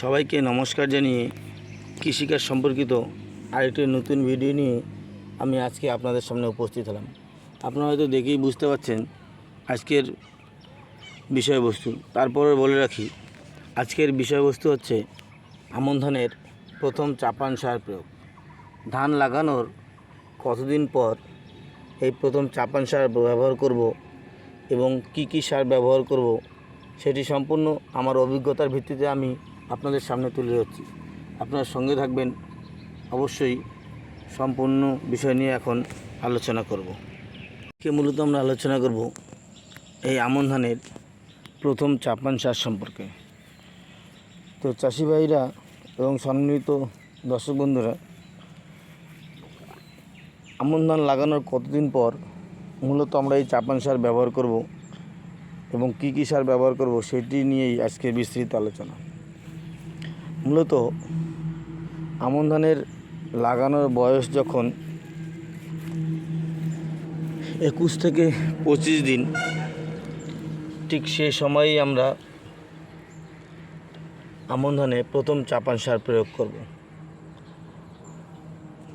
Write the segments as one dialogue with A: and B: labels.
A: সবাইকে নমস্কার জানিয়ে কৃষিকাজ সম্পর্কিত আরেকটি নতুন ভিডিও নিয়ে আমি আজকে আপনাদের সামনে উপস্থিত হলাম। আপনারা হয়তো দেখেই বুঝতে পারছেন আজকের বিষয়বস্তু। তারপরে বলে রাখি, আজকের বিষয়বস্তু হচ্ছে আমন ধানের প্রথম চাপান সার প্রয়োগ। ধান লাগানোর কতদিন পর এই প্রথম চাপান সার ব্যবহার করব এবং কি কি সার ব্যবহার করব, সেটি সম্পূর্ণ আমার অভিজ্ঞতার ভিত্তিতে আমি আপনাদের সামনে তুলে ধরছি। আপনার সঙ্গে থাকবেন। অবশ্যই সম্পূর্ণ বিষয় নিয়ে এখন আলোচনা করব। কে মূলত আমরা আলোচনা করব এই আমন ধানের প্রথম চাপান সার সম্পর্কে। তো চাষি ভাইরা এবং সম্মিলিত দর্শক বন্ধুরা, আমন ধান লাগানোর কতদিন পর মূলত আমরা এই চাপান সার ব্যবহার করব এবং কী কী সার ব্যবহার করব সেটি নিয়েই আজকে বিস্তৃত আলোচনা। মূলত আমন ধানের লাগানোর বয়স যখন একুশ থেকে পঁচিশ দিন, ঠিক সে সময়েই আমরা আমন ধানে প্রথম চাপান সার প্রয়োগ করব।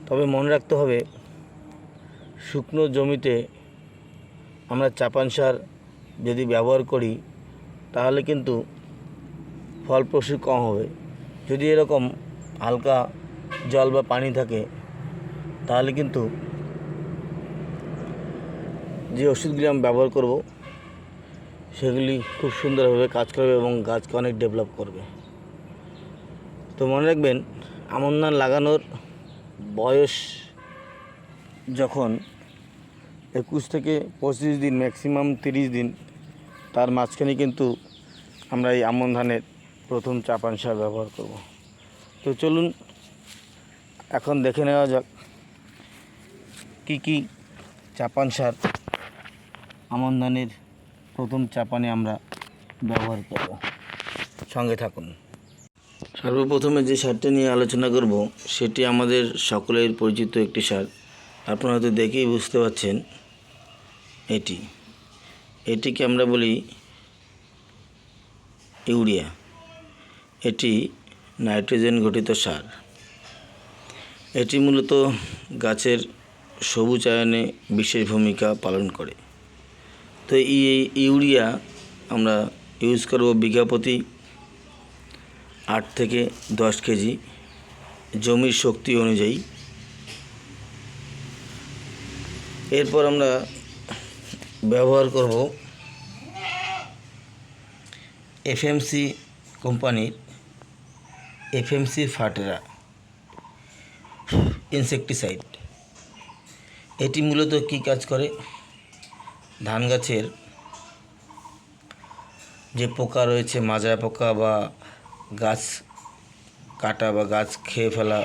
A: তবে মনে রাখতে হবে, শুকনো জমিতে আমরা চাপান সার যদি ব্যবহার করি, তাহলে কিন্তু ফলপ্রসূ কম হবে। যদি এরকম হালকা জল বা পানি থাকে, তাহলে কিন্তু যে ওষুধগুলি আমি ব্যবহার করব, সেগুলি খুব সুন্দরভাবে কাজ করবে এবং গাছকে অনেক ডেভেলপ করবে। তো মনে রাখবেন, আমন ধান লাগানোর বয়স যখন একুশ থেকে পঁচিশ দিন ম্যাক্সিমাম তিরিশ দিন, তার মাঝখানে কিন্তু আমরা এই আমন ধানের প্রথম চাপান সার ব্যবহার করব। তো চলুন, এখন দেখে নেওয়া যাক কি কি চাপান সার আমন ধানের প্রথম চাপানে আমরা ব্যবহার করব। সঙ্গে থাকুন। সর্বপ্রথমে যে সারটা নিয়ে আলোচনা করব, সেটি আমাদের সকলের পরিচিত একটি সার। আপনারা হয়তো দেখেই বুঝতে পারছেন এটি। এটিকে আমরা বলি ইউরিয়া। এটি নাইট্রোজেন ঘটিত সার। এটি মূলত গাছের সবুজায়নে বিশেষ ভূমিকা পালন করে। তো এই ইউরিয়া আমরা ইউজ করব বিঘা প্রতি আট থেকে দশ কেজি জমির শক্তি অনুযায়ী। এরপর আমরা ব্যবহার করব এফএমসি কোম্পানির এফএমসি ফাটেরা, ইনসেকটিসাইড। এটি মূলত কী কাজ করে? ধান গাছের যে পোকা রয়েছে মাজরা পোকা বা গাছ কাটা বা গাছ খেয়ে ফেলা,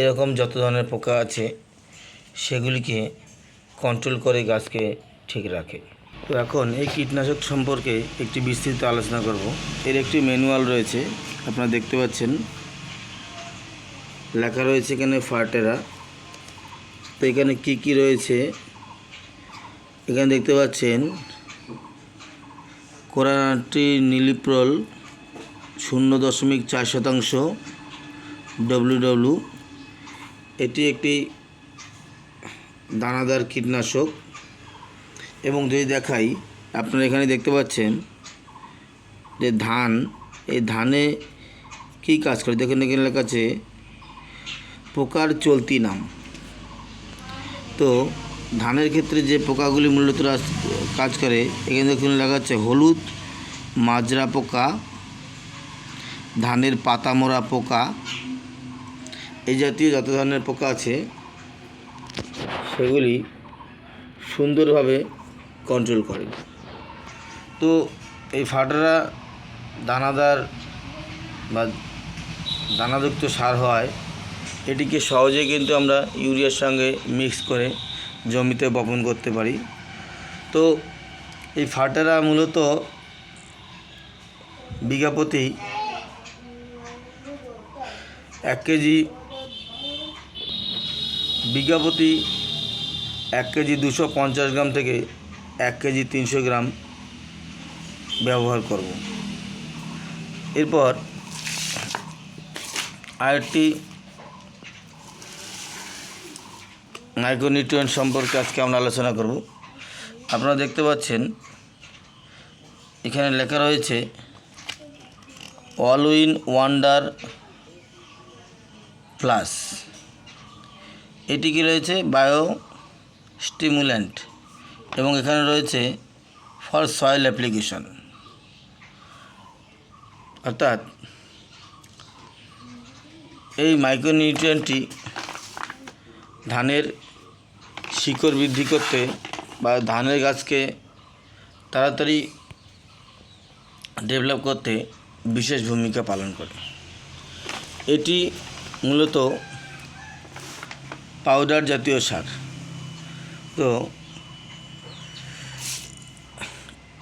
A: এরকম যত ধরনের পোকা আছে, সেগুলিকে কন্ট্রোল করে গাছকে ঠিক রাখে। তো এখন এই কীটনাশক সম্পর্কে একটি বিস্তৃত আলোচনা করব। এর একটি ম্যানুয়াল রয়েছে, আপনারা দেখতে পাচ্ছেন। লেখা রয়েছে এখানে ফার্টেরা। তো এখানে কি কি রয়েছে? এখানে দেখতে পাচ্ছেন, কোরানাটি নীলিপ্রল শূন্য দশমিক চার শতাংশ ডব্লিউ ডব্লিউ এটি একটি দানাদার কীটনাশক। এবং যদি দেখাই, আপনারা এখানে দেখতে পাচ্ছেন যে ধান, এই ধানে কী কাজ করে? দেখুন, এখানে লেখা আছে, পোকার চলতি নাম। তো ধানের ক্ষেত্রে যে পোকাগুলি মূলত কাজ করে, এখানে দেখুন লেখা আছে, হলুদ মাজরা পোকা, ধানের পাতা মোড়া পোকা, এই জাতীয় যত ধরনের পোকা আছে, সেগুলি সুন্দরভাবে কন্ট্রোল করে। তো এই ফাটারা দানাদার বা দানাযুক্ত সার হয় এটিকে সহজে কিন্তু আমরা ইউরিয়ার সঙ্গে মিক্স করে জমিতে বপন করতে পারি। তো এই ফাটারা মূলত বিঘা প্রতি এক কেজি, বিঘা প্রতি এক কেজি দুশো পঞ্চাশ গ্রাম থেকে এক কেজি তিনশো গ্রাম ব্যবহার করব। এরপর আরেকটি মাইক্রোনিউট্রিয়েন্ট সম্পর্কে আজকে আমরা আলোচনা করব। আপনারা দেখতে পাচ্ছেন, এখানে লেখা রয়েছে অল উইন ওয়ান্ডার প্লাস এটি কি রয়েছে? বায়ো স্টিমুল্যান্ট এবং এখানে রয়েছে ফর সয়েল অ্যাপ্লিকেশন। অর্থাৎ এই মাইক্রোনিউট্রিয়েন্টটি ধানের শিকড় বৃদ্ধি করতে বা ধানের গাছকে তাড়াতাড়ি ডেভেলপ করতে বিশেষ ভূমিকা পালন করে। এটি মূলত পাউডার জাতীয় সার। তো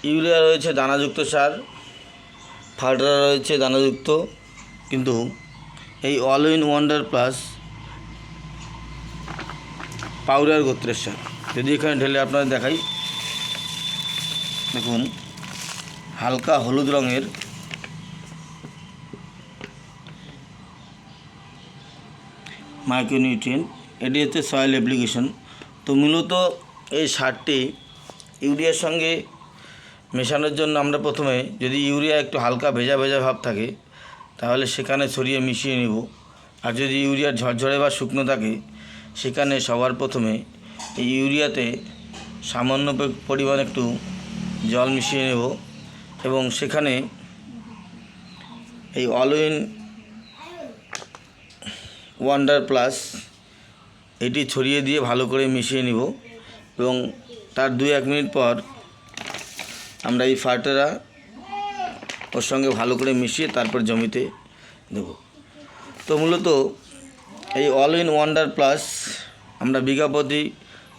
A: ইউরিয়া রয়েছে দানাযুক্ত সার ফার্টার রয়েছে দানাযুক্ত, কিন্তু এই all in wonder plus powder গোত্রের সার। যদি এখানে ঢেলে আপনাদের দেখাই, দেখুন, হালকা হলুদ রঙের মাইক্রোনিউট্রিয়েন্ট এটি হচ্ছে সয়েল অ্যাপ্লিকেশন তো মূলত এই সারটি ইউরিয়ার সঙ্গে মেশানোর জন্য আমরা প্রথমে যদি ইউরিয়া একটু হালকা ভেজা ভেজা ভাব থাকে, তাহলে সেখানে ছড়িয়ে মিশিয়ে নেব। আর যদি ইউরিয়া ঝরঝরে বা শুকনো থাকে, সেখানে সবার প্রথমে এই ইউরিয়াতে সামান্য পরিমাণ একটু জল মিশিয়ে নেব এবং সেখানে এই অলউইন ওয়ান্ডার প্লাস এটি ছড়িয়ে দিয়ে ভালো করে মিশিয়ে নিব এবং তার দু এক মিনিট পর আমরা এই ফার্টারা ওর সঙ্গে ভালো করে মিশিয়ে তারপর জমিতে দেব। তো মূলত এই অল ইন ওয়ান্ডার প্লাস আমরা বিঘা প্রতি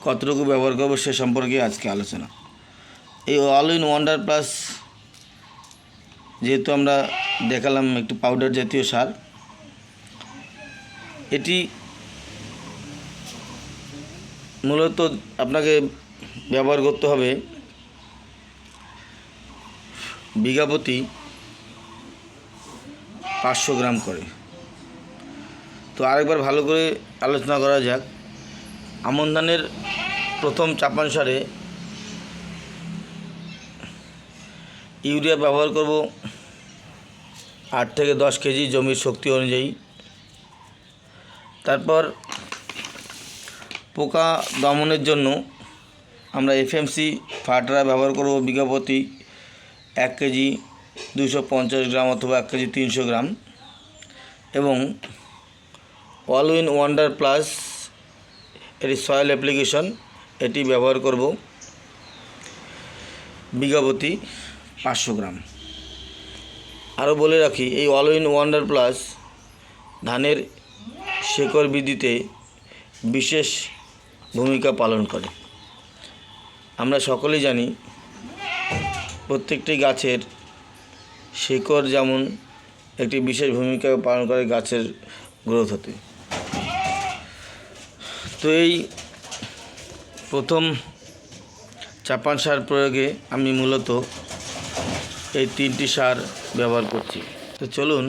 A: কতটুকু ব্যবহার করব সে সম্পর্কে আজকে আলোচনা। এই অল ইন ওয়ান্ডার প্লাস যেহেতু আমরা দেখালাম একটু পাউডার জাতীয় সার, এটি মূলত আপনাকে ব্যবহার করতে হবে বিঘা প্রতি পাঁচশো গ্রাম করে। তো আরেকবার ভালো করে আলোচনা করা যাক। আমন ধানের প্রথম চাপান সারে ইউরিয়া ব্যবহার করব আট থেকে দশ কেজি জমির শক্তি অনুযায়ী। তারপর পোকা দমনের জন্য আমরা এফএমসি ফার্টারা ব্যবহার করব বিঘা প্রতি এক কেজি দুশো পঞ্চাশ গ্রাম অথবা এক কেজি তিনশো গ্রাম এবং অল উইন ওয়ান্ডার প্লাস এটি সয়েল অ্যাপ্লিকেশন, এটি ব্যবহার করব বিঘা প্রতি পাঁচশো গ্রাম। আরও বলে রাখি, এই অল ইন ওয়ান্ডার প্লাস ধানের শেকড় বৃদ্ধিতে বিশেষ ভূমিকা পালন করে। আমরা সকলেই জানি প্রত্যেকটি গাছের শিকড় যেমন একটি বিশেষ ভূমিকা পালন করে গাছের গ্রোথ হতে। তো এই প্রথম চাপান সার প্রয়োগে আমি মূলত এই তিনটি সার ব্যবহার করছি। তো চলুন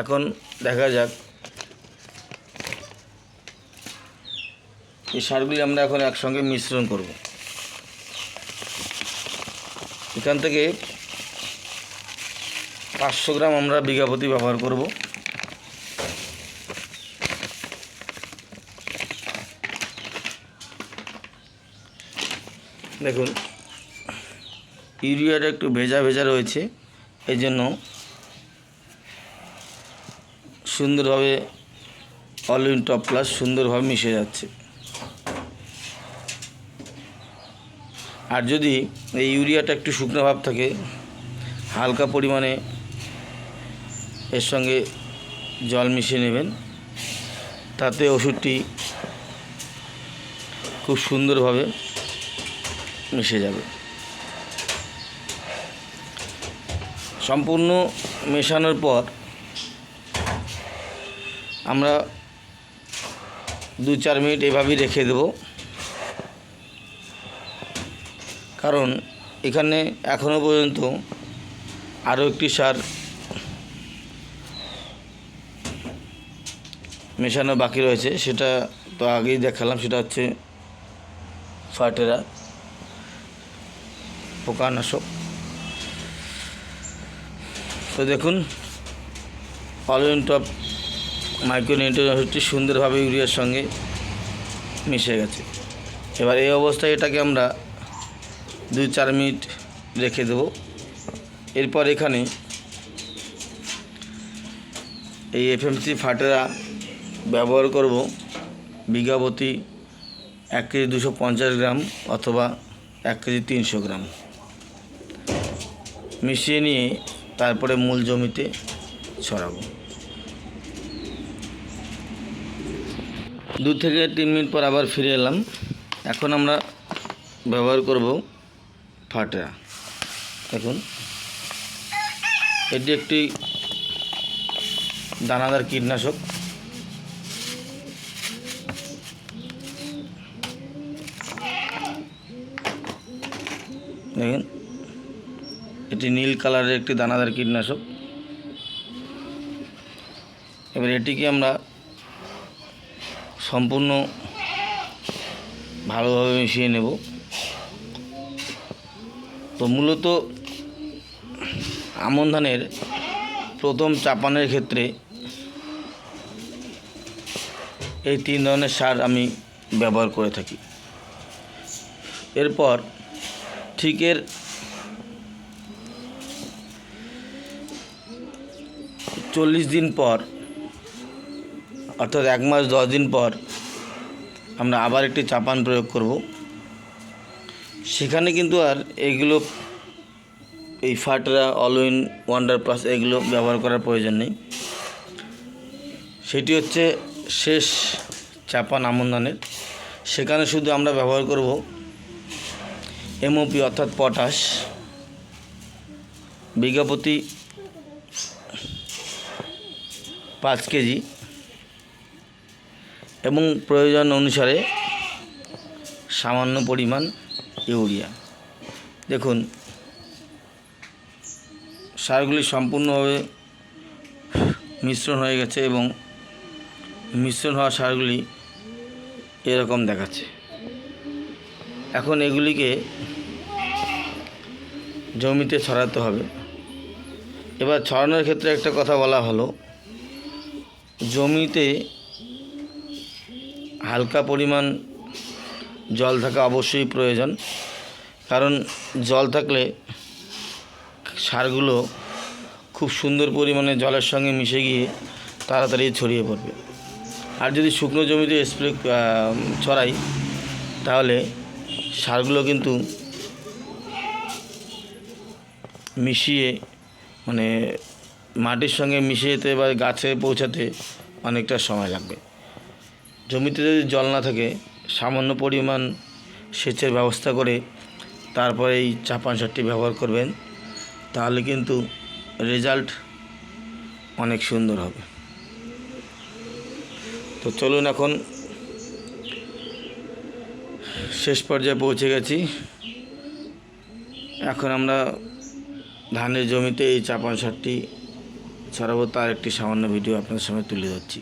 A: এখন দেখা যাক এই সারগুলি আমরা এখন একসঙ্গে মিশ্রণ করব। এখান থেকে পাঁচশো গ্রাম আমরা বিঘাপতি ব্যবহার করব। দেখুন, ইউরিয়াটা একটু ভেজা ভেজা রয়েছে, এই জন্য সুন্দরভাবে অল ইন টপ প্লাস সুন্দরভাবে মিশে যাচ্ছে। আর যদি এই ইউরিয়াটা একটু শুকনো ভাব থাকে, হালকা পরিমাণে এর সঙ্গে জল মিশিয়ে নেবেন, তাতে ওষুধটি খুব সুন্দরভাবে মিশে যাবে। সম্পূর্ণ মেশানোর পর আমরা দু চার মিনিট এভাবেই রেখে দেব। কারণ এখানে এখনও পর্যন্ত আরও একটি সার মেশানো বাকি রয়েছে, সেটা তো আগেই দেখালাম, সেটা হচ্ছে ফার্টেরা পোকানাশক। তো দেখুন অলিন টপ মাইক্রোনিউট্রিয়েন্টটি সুন্দরভাবে ইউরিয়ার সঙ্গে মিশে গেছে। এবার এই অবস্থায় এটাকে আমরা দুই চার মিনিট রেখে দেব। এরপর এখানে এই এফএমসি ফাটেরা ব্যবহার করব বিঘাপতি এক কেজি দুশো পঞ্চাশ গ্রাম অথবা এক কেজি তিনশো গ্রাম। মিশিয়ে নিয়ে তারপরে মূল জমিতে ছড়াবো। দু থেকে তিন মিনিট পর আবার ফিরে এলাম। এখন আমরা ব্যবহার করব ফাটেরা দেখুন। এটি একটি দানাদার কীটনাশক। দেখেন। এটি নীল কালারের একটি দানাদার কীটনাশক। এবার এটিকে আমরা সম্পূর্ণ ভালোভাবে মিশিয়ে নেব। তো মূলত আমন ধানের প্রথম চাপানের ক্ষেত্রে এই তিন ধরনের সার আমি ব্যবহার করে থাকি। এরপর ঠিক এর চল্লিশ দিন পর, অর্থাৎ এক মাস দশ দিন পর আমরা আবার একটি চাপান প্রয়োগ করব। সেখানে কিন্তু আর এগুলো, এই ফাটরা অলউইন ওয়ান্ডার প্লাস এগুলো ব্যবহার করার প্রয়োজন নেই। সেটি হচ্ছে শেষ চাপান আমন সেখানে শুধু আমরা ব্যবহার করব এমওপি অর্থাৎ পটাশ বিঘাপতি পাঁচ কেজি এবং প্রয়োজন অনুসারে সামান্য পরিমাণ ইউরিয়া। দেখুন, সারগুলি সম্পূর্ণভাবে মিশ্রণ হয়ে গেছে এবং মিশ্রণ হওয়া সারগুলি এরকম দেখাচ্ছে। এখন এগুলিকে জমিতে ছড়াতে হবে। এবার ছড়ানোর ক্ষেত্রে একটা কথা বলা হলো, জমিতে হালকা পরিমাণ জল থাকা অবশ্যই প্রয়োজন। কারণ জল থাকলে সারগুলো খুব সুন্দর পরিমাণে জলের সঙ্গে মিশে গিয়ে তাড়াতাড়ি ছড়িয়ে পড়বে। আর যদি শুকনো জমিতে স্প্রে ছড়াই, তাহলে সারগুলো কিন্তু মিশিয়ে মানে মাটির সঙ্গে মিশিয়ে যেতে বা গাছে পৌঁছাতে অনেকটা সময় লাগবে। জমিতে যদি জল না থাকে সামান্য পরিমাণ সেচের ব্যবস্থা করে তারপরে এই চাপান সারটি ব্যবহার করবেন, তাহলে কিন্তু রেজাল্ট অনেক সুন্দর হবে। তো চলুন এখন শেষ পর্যায়ে পৌঁছে গেছি। এখন আমরা ধানের জমিতে এই চাপান সারটি ছড়াবো, তার একটি সামান্য ভিডিও আপনার সামনে তুলে ধরছি।